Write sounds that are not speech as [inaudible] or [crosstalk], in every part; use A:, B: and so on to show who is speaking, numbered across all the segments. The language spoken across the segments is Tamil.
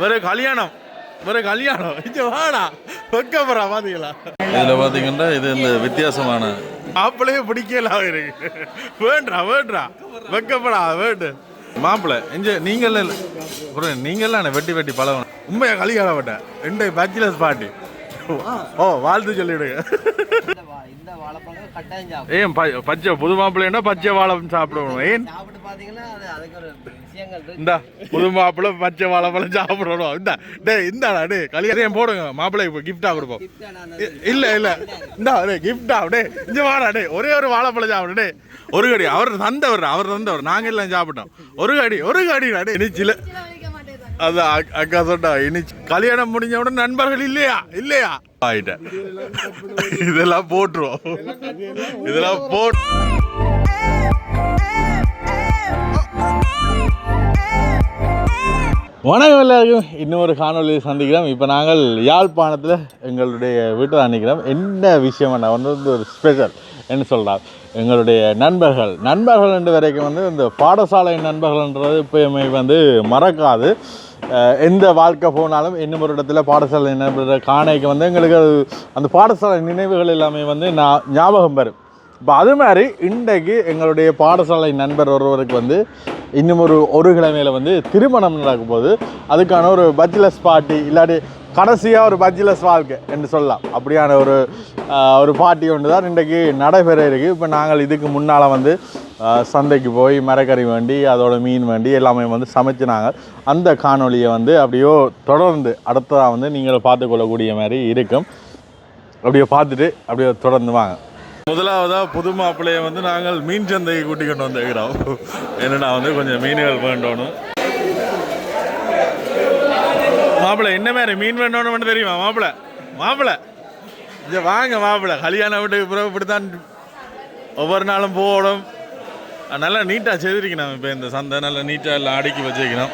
A: வேற கல்யாணம். வேற கல்யாணம். இது வாடா. வெக்கப்படுறா பாத்தீங்களா?
B: இதில் பார்த்தீங்கன்னா இது இந்த வித்தியாசமான
A: மாப்பிள்ளையே பிடிக்கல இருக்கு வேண்டா வேண்டா. வெக்கப்படா வேண்டு. மாப்பிள்ளை இங்க நீங்கள் ஒரு நீங்கள்லாம் வெட்டி வெட்டி பழகணும். உண்மையா கல்யாணம் வேட்டேன் ரெண்டு பேச்சுலர்ஸ் பார்ட்டி ஓ வாழ்த்து சொல்லிவிடுங்க ஏன் பச்சை புது மாப்பிள்ளைன்னா பச்சை வாழைப்பழம் சாப்பிடணும் ஏன்? இந்த புது மாப்பிள்ளை பச்சை வாழைப்பழம் சாப்பிடணும் இந்த டேய் இந்தாடா டே கல்யாணம் போடுங்க மாப்பிள்ளை இப்போ கிஃப்டா கொடுப்போம் இல்ல இல்ல இந்த டே கிஃப்டா டே இங்க வாடா டே ஒரே ஒரு வாழைப்பழம் சாப்பிடு டே ஒரு கடி அவர் தந்தவர் அவர் தந்தவர் நாங்க எல்லாம் சாப்பிட்டோம் ஒரு கடி ஒரு கடி டே இனி சில அது அக்- அக்கா சொன்னா இனி கல்யாணம் முடிஞ்ச உடனே நண்பர்கள் இல்லையா இல்லையா ஆயிட்டேன் இதெல்லாம் போட்டுருவோம் இதெல்லாம் போட்டு வணக்கம் எல்லாருக்கும். இன்னொரு காணொலியை சந்திக்கிறோம். இப்போ நாங்கள் யாழ்ப்பாணத்தில் எங்களுடைய வீட்டில் நிற்கிறோம் என்ன விஷயம் நான் வந்து ஒரு ஸ்பெஷல் என்ன சொல்கிறார் எங்களுடைய நண்பர்கள். நண்பர்கள் என்ற வரைக்கும் வந்து இந்த பாடசாலை நண்பர்கள்ன்றது எப்பயுமே வந்து மறக்காது. எந்த வாழ்க்கை போனாலும் இன்னும் ஒரு இடத்துல பாடசாலை நண்பர்கள் காணைக்கு வந்து எங்களுக்கு அது அந்த பாடசாலை நினைவுகள் எல்லாமே வந்து நான் ஞாபகம் வரும். இப்போ அது மாதிரி இன்றைக்கு எங்களுடைய பாடசாலை நண்பர் ஒருவருக்கு வந்து இன்னும் ஒரு ஒரு கிழமையில் வந்து திருமணம் நடக்கும் போது அதுக்கான ஒரு பச்சிலஸ் பார்ட்டி இல்லாட்டி கடைசியாக ஒரு பச்சிலஸ் வாழ்க்கை என்று சொல்லலாம். அப்படியான ஒரு ஒரு பார்ட்டி ஒன்று தான் இன்றைக்கு நடைபெற இருக்குது இப்போ நாங்கள் இதுக்கு முன்னால் வந்து சந்தைக்கு போய் மரக்கறி வேண்டி அதோட மீன் வேண்டி எல்லாமே வந்து சமைச்சு நாங்கள் அந்த காணொளியை வந்து அப்படியோ தொடர்ந்து அடுத்ததாக வந்து நீங்கள் பார்த்துக்கொள்ளக்கூடிய மாதிரி இருக்கும். அப்படியே பார்த்துட்டு அப்படியே தொடர்ந்து வாங்க. முதலாவதா புது மாப்பிள்ளையை வந்து நாங்கள் மீன் சந்தையை கூட்டி கொண்டு வந்துக்கிறோம் என்னடா வந்து கொஞ்சம் மீன்கள் வேண்டணும். மாப்பிள்ளை என்ன மாதிரி மீன் வேண்டணும்னு மட்டும் தெரியுமா மாப்பிள்ளை? மாப்பிள்ளை. இங்கே வாங்க மாப்பிள்ளை. கல்யாணம் வீட்டுக்கு பிறகு இப்படித்தான் ஒவ்வொரு நாளும் போகணும். நல்லா நீட்டாக செய்திருக்கணும் இப்போ இந்த சந்தை. நல்லா நீட்டாக எல்லாம் அடுக்கி வச்சிருக்கணும்.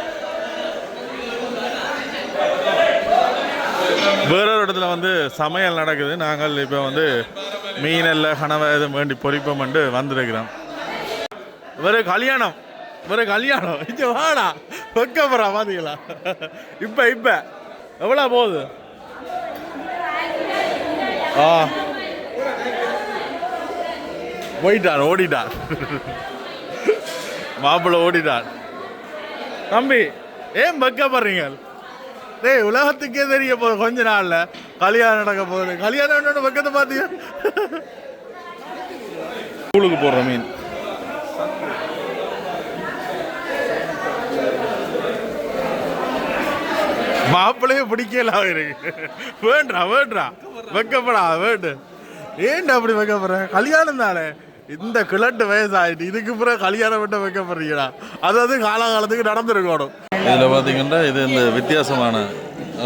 A: வேறொரு இடத்துல வந்து சமையல் நடக்குது. நாங்கள் இப்போ வந்து மீனல்ல கனவை எதுவும் வேண்டி பொறிப்போம்ட்டு வந்திருக்கிறோம். வேற கல்யாணம். வேற கல்யாணம். இங்க வாடா. வெக்கப்படுறா பார்த்தீங்களா இப்போ இப்போ. எவ்வளோ போகுது? ஆ. போயிட்டான் ஓடிட்டான் மாப்பிள்ளை ஓடிட்டான் தம்பி ஏன் வெக்கப்படுறீங்க? டேய் உலகத்துக்கே தெரிய போகுது கொஞ்ச நாள்ல. கல்யாணம் நடக்க போகுது. கல்யாணம் பக்கத்தை பார்த்தீங்க ஸ்கூலுக்கு போடுற மீன். மாப்பிள்ளையே பிடிக்கல இருக்கு வேண்டா வேண்டா. வெக்கப்படா வேண்டு. ஏன்டா அப்படி வெக்கப்படுற? கல்யாணம் தானே. இந்த கிழட்டு வயசாயிட்டு இதுக்கு பிறகு கல்யாணம் விட்டு வைக்கப்படுறீங்கடா. அதாவது காலகாலத்துக்கு நடந்திருக்கணும்.
B: இதில் பார்த்தீங்கன்னா இது இந்த வித்தியாசமான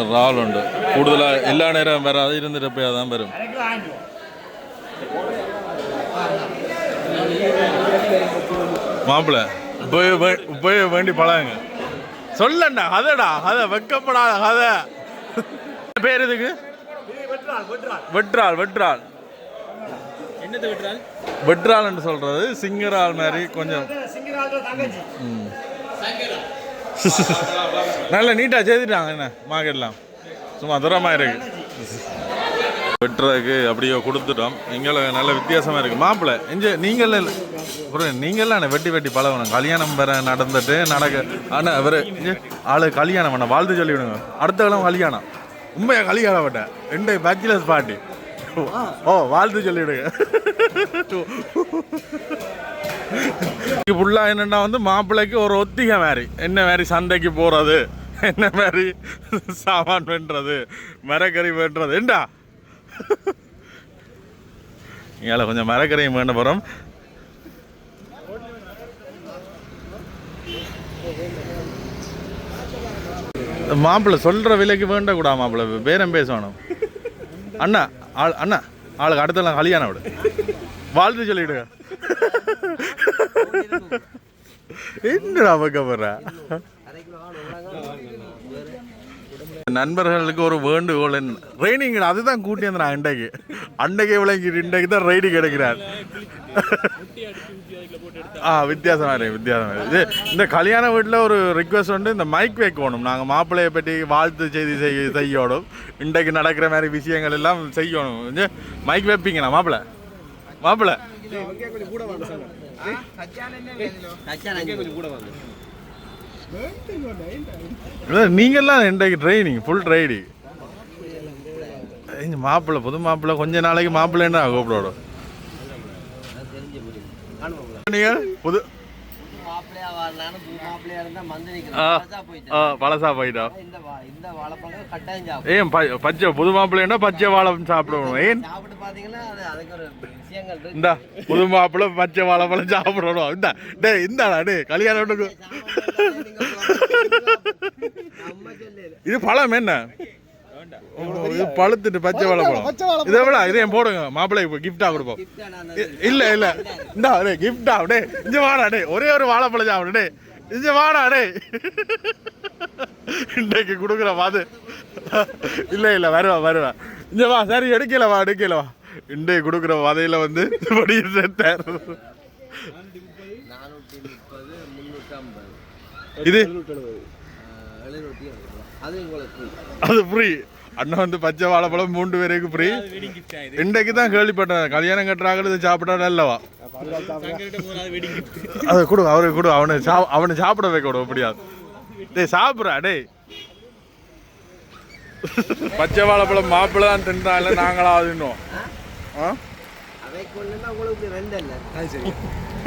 B: இறால் உண்டு. கூடுதலாக எல்லா நேரம் வராது இருந்துட்டு போய் தான் வரும்
A: மாப்பிள்ள வே- இப்போவே வேண்டி பழகுங்க. சொல்லண்டா கதைடா கதை வெக்கப்படாத கதை. பேர் எதுக்கு வெற்றாள் வெற்றாள்.
C: என்னது விட்டுறால்
A: வெற்றாள்னு சொல்றது சிங்கரால் மாதிரி கொஞ்சம். [laughs] நல்ல நீட்டாக செய்துட்டாங்க என்ன? மார்க்கெட்லாம் சும்மா தூரமாக இருக்கு. வெட்டுறதுக்கு அப்படியே கொடுத்துட்டோம். எங்களை நல்ல வித்தியாசமாக இருக்குது மாப்பிள்ளை எஞ்ச நீங்கள் நீங்கள்லாம் வெட்டி வெட்டி பழகணும். கல்யாணம் வேற நடந்துட்டு நடக்க ஆனால் அவர் ஆளு கல்யாணம் பண்ண வாழ்த்து சொல்லிவிடுங்க. அடுத்த காலம் கல்யாணம். உண்மையாக கல்யாணம் பண்ணேன் ரெண்டு பேச்சுலர்ஸ் பார்ட்டி ஓ வாழ்த்து சொல்லிவிடுங்க. ஃபுல்லாக என்னென்னா வந்து மாப்பிள்ளைக்கு ஒரு ஒத்திகை மாதிரி. என்ன மாதிரி சந்தைக்கு போகிறது என்ன மாதிரி சாமான் வெட்டுறது மரக்கறி வெட்டுறது ஏண்டா? இங்கே கொஞ்சம் மரக்கறியும் வேண்ட போகிறோம் மாப்பிள்ளை சொல்கிற விலைக்கு வேண்டக்கூடா மாப்பிள்ளை. பேரம் பேசணும். அண்ணா ஆள் அண்ணா ஆளுக்கு அடுத்தலாம் கல்யாணம் விடு. வாழ்த்து சொல்லிவிடுங்க என்னடா பக்கப்படுற நண்பர்களுக்கு ஒரு வேண்டுகோள் ட்ரைனிங் அதுதான் கூட்டி நான் இன்றைக்கு அன்றைக்கே விளங்கிட்டு இன்றைக்கு தான் ரைடு கிடைக்கிறார் ஆ வித்தியாசமாக இருக்கு வித்தியாசமாக இருக்கு. இது இந்த கல்யாண வீட்டில் ஒரு ரிக்வஸ்ட் வந்து இந்த மைக் வைக்கணும். நாங்கள் மாப்பிள்ளையை பற்றி வாழ்த்து செய்தி செய்ய செய்யணும். இன்றைக்கு நடக்கிற மாதிரி விஷயங்கள் எல்லாம் செய்யணும். இது மைக் வைப்பீங்களா மாப்பிள்ளை? மாப்பிள்ளை? நீங்கள்லாம் இன்றைக்கு ட்ரைனிங் ஃபுல் ட்ரைனிங் இந்த மாப்பிள்ளை புது மாப்பிள்ளை கொஞ்ச நாளைக்கு மாப்பிள்ளைன்னு கூப்பிடணும் நீங்கள் புது
C: மாப்பிள்ளையா வாழ்னாலும் புது மாப்பிள்ளையா இருந்தா
A: ஆ.
C: மந்திரிக்கிறேன்
A: ஆ
C: போயிட்டேன்
A: பழசா போயிட்டோம்
C: இந்த வா- இந்த வாழைப்பழங்கள் கட்டாயம் சாப்பிடும்.
A: ஏன் ப- பச்சை புது மாப்பிள்ளைன்னா பச்சை வாழைப்பழம் சாப்பிடணும். ஏன்? இந்தா புது மாப்பிள்ளை பச்சை வாழைப்பழம் சாப்பிடணும். இந்த டே இந்தாடா டே கல்யாணம் இது பழம் என்ன? பழுத்துட்டு பச்சை வாழைப்பழம் இதை விட இதையும் போடுங்க? மாப்பிள்ளைக்கு இப்போ கிஃப்டா கொடுப்போம். இல்ல இல்ல. இந்தா டே கிஃப்டா டே இங்க வாடா டே ஒரே ஒரு வாழைப்பழம் சாப்பிடு டே இங்க வாடா டே இன்றைக்கு கொடுக்குற பாது இல்ல இல்ல வருவா வருவா. இங்க வா சரி எடுக்கல வா எடுக்கல வா. இன்றைக்கு கொடுக்குற வதையில வந்து படி சேர்த்தார் இது?
C: அது உங்களுக்கு
A: அது ஃப்ரீ அண்ணன் வந்து பச்சை வாழைப்பழம் மூன்று பேருக்கு ஃப்ரீ இன்றைக்கு தான் கேள்விப்பட்டேன். கல்யாணம் கட்டுறாங்க இதை சாப்பிட்டா நல்லவா? அதை கொடு அவருக்கு கொடு அவனை சா அவனை சாப்பிட வைக்க விட முடியாது டேய் சாப்பிட்றா டேய். பச்சை வாழைப்பழம் மாப்பிள்ளை தான் தின்றால நாங்களாவது இன்னும்? ஆ?
C: இல்லை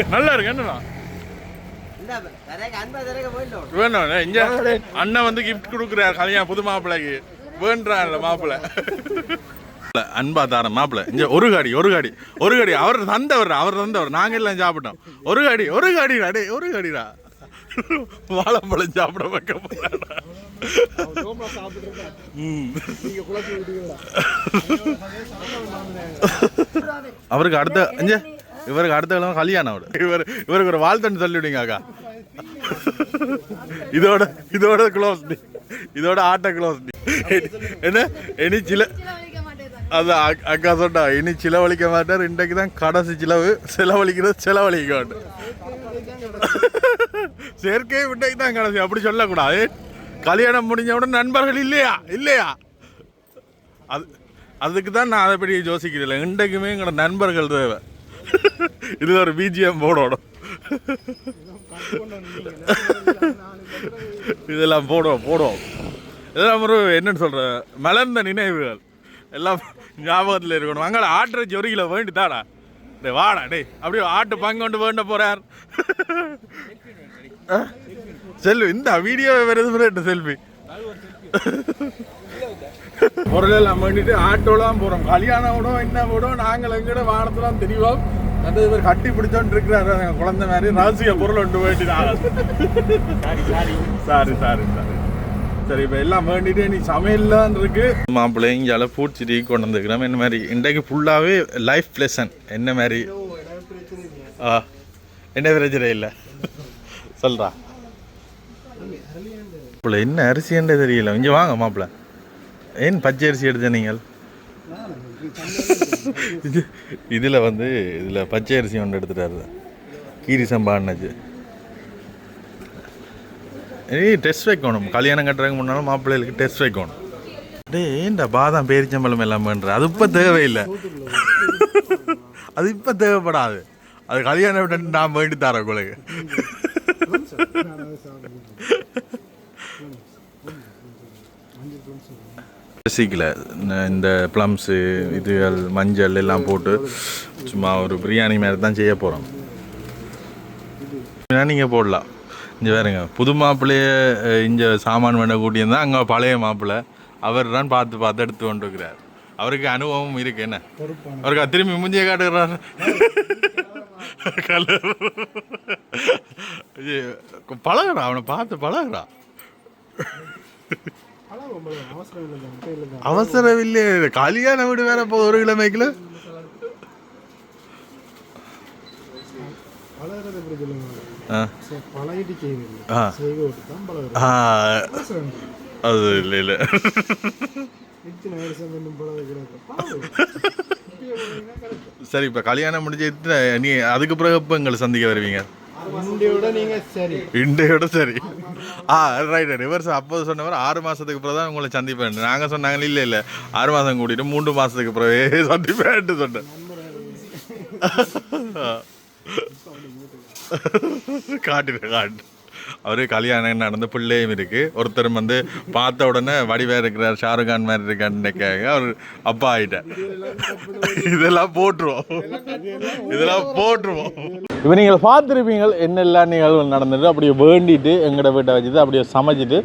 A: நல்லா இருக்கு என்னண்ணா? வேணும் இங்க அண்ணன் வந்து கிஃப்ட் கொடுக்குறாரு கல்யாணம் புது மாப்பிள்ளைக்கு. வேண்டான்ல மாப்பிள்ளை. அன்பா தாரம் மாப்பிள்ளை. இங்க ஒரு காடி ஒரு காடி ஒரு காடி. அவர் தந்தவர் அவர் தந்தவர் நாங்க எல்லாம் சாப்பிட்டோம். ஒரு காடி ஒரு காடிடா டேய் ஒரு காடிடா. வாழைப்பழம் சாப்பிட வைக்க போறாடா ம். அவருக்கு அடுத்த இங்க. இவருக்கு அடுத்த கிழமை கல்யாணம் அவரு இவர் இவருக்கு ஒரு வாழ்த்துன்னு சொல்லிவிடுங்க அக்கா. இதோட இதோட க்ளோஸ் இதோட ஆட்ட க்ளோஸ் என்ன? இனி சில அது அக்கா சொன்னா இனி சிலவழிக்க மாட்டார். இன்றைக்கு தான் கடைசி சிலவு. செலவழிக்கிறது செலவழிக்க மாட்டேன் செயற்கை இன்றைக்கு தான் கடைசி. அப்படி சொல்லக்கூடாது. கல்யாணம் முடிஞ்ச உடனே நண்பர்கள் இல்லையா? இல்லையா? அது அதுக்கு தான் நான் அதை பற்றி யோசிக்கிறேன் இன்றைக்குமே எங்களோட நண்பர்கள் தேவை. [laughs] இது ஒரு பிஜிஎம் போடணும் இதெல்லாம் போடுவோம் போடுவோம். இதெல்லாம் ஒரு என்னன்னு சொல்ற மலர்ந்த நினைவுகள். எல்லாம் ஞாபகத்தில் இருக்கணும். அங்கே ஆட்டுறச்சி ஒரு கிலோ வேண்டி தாடா டே வாடா டேய். அப்படியே ஆட்டு பங்கு கொண்டு வேண்ட போறார். செல்வி இந்த வீடியோ வருது செல்ஃபி பொருளெல்லாம் வேண்டிட்டு ஆட்டோலாம் போகிறோம் கல்யாணம் விடும் என்ன விடும் நாங்கள் எங்கட வானத்தெல்லாம் தெரிவோம். அந்த இவர் கட்டி பிடிச்சோன்னு இருக்கிறாரு. எங்க குழந்தை மாதிரி ரகசிய பொருள் ஒன்று வேண்டிதான் சாரி சாரி. சாரி சாரி சரி. இப்போ எல்லாம் வேண்டிட்டு நீ சமையல்லாம் இருக்கு. மாப்பிள்ளை இங்கால பூச்சிட்டி கொண்டு வந்துக்கிறோம் என்ன மாதிரி இன்றைக்கு ஃபுல்லாகவே லைஃப் லெசன் என்ன மாதிரி? ஆ என்ன பிரச்சனை இல்லை? சொல்றா. மாப்பிள்ளை என்ன அரிசின்றே தெரியல? இங்கே வாங்க மாப்பிள்ளை. ஏன் பச்சை அரிசி எடுத்த நீங்கள் இது இதில் வந்து இதில் பச்சை அரிசி ஒன்று எடுத்துட்டாரு கீரி சம்பான்னாச்சு ஏய் டெஸ்ட் வைக்கணும் கல்யாணம் கட்டுறதுக்கு முன்னாலும் மாப்பிள்ளைகளுக்கு டெஸ்ட் வைக்கணும் டேய் ஏன்டா பாதாம் பேரிச்சம்பழம் எல்லாம் பண்ணுற அது இப்போ தேவையில்லை அது இப்போ தேவைப்படாது அது கல்யாணம் விட்டு நான் வேண்டி தரேன் உங்களுக்கு ரசிக்கல இந்த ப்ளம்ஸு இதுகள் மஞ்சள் எல்லாம் போட்டு சும்மா ஒரு பிரியாணி மாதிரி தான் செய்ய போகிறோம் நீங்கள் போடலாம். இங்கே வேறுங்க புது மாப்பிள்ளையே இங்கே சாமான் வேண்ட கூட்டியிருந்தா அங்கே பழைய மாப்பிள்ளை அவர் தான் பார்த்து பார்த்து எடுத்து கொண்டு இருக்கிறார். அவருக்கு அனுபவம் இருக்கு என்ன? அவருக்கு திரும்பி முஞ்சிய காட்டுகிறார். கலர். அவனை பார்த்து பழகுறா. அவசரம் இல்லையே காலியான வீடு வேற போகுது ஒரு கிழமைக்குல அது இல்ல இல்ல. சரி இப்ப கல்யாணம் முடிஞ்சு நீ அதுக்கு பிறகு எப்ப எங்களை சந்திக்க வருவீங்க? இண்டையோட சரி. ஆ ரைட் ரிவர்ஸ் அப்போது சொன்னவர் ஆறு மாதத்துக்கு பிறகு தான் உங்களை சந்திப்பேன். நாங்கள் சொன்னாங்க இல்லை இல்லை. ஆறு மாதம் கூட்டிட்டு மூன்று மாதத்துக்கு பிறகு சந்திப்பேன்ட்டு சொன்னேன். காட்டுறேன் காட்டு. அவரு கல்யாணம் நடந்த பிள்ளையும் இருக்கு. ஒருத்தர் வந்து பார்த்த உடனே வடிவா இருக்கிறார் ஷாருக் கான் மாதிரி இருக்கான்னு கேட்க அவர் அப்பா ஆயிட்டார். இதெல்லாம் போட்டுருவோம். இதெல்லாம் போட்டுருவோம்.
D: இப்போ நீங்கள் பார்த்துருப்பீங்க என்னெல்லாம் நிகழ்வு நடந்துட்டு அப்படியே வேண்டிட்டு எங்களோட வீட்டை வச்சுட்டு அப்படியே சமைச்சிட்டு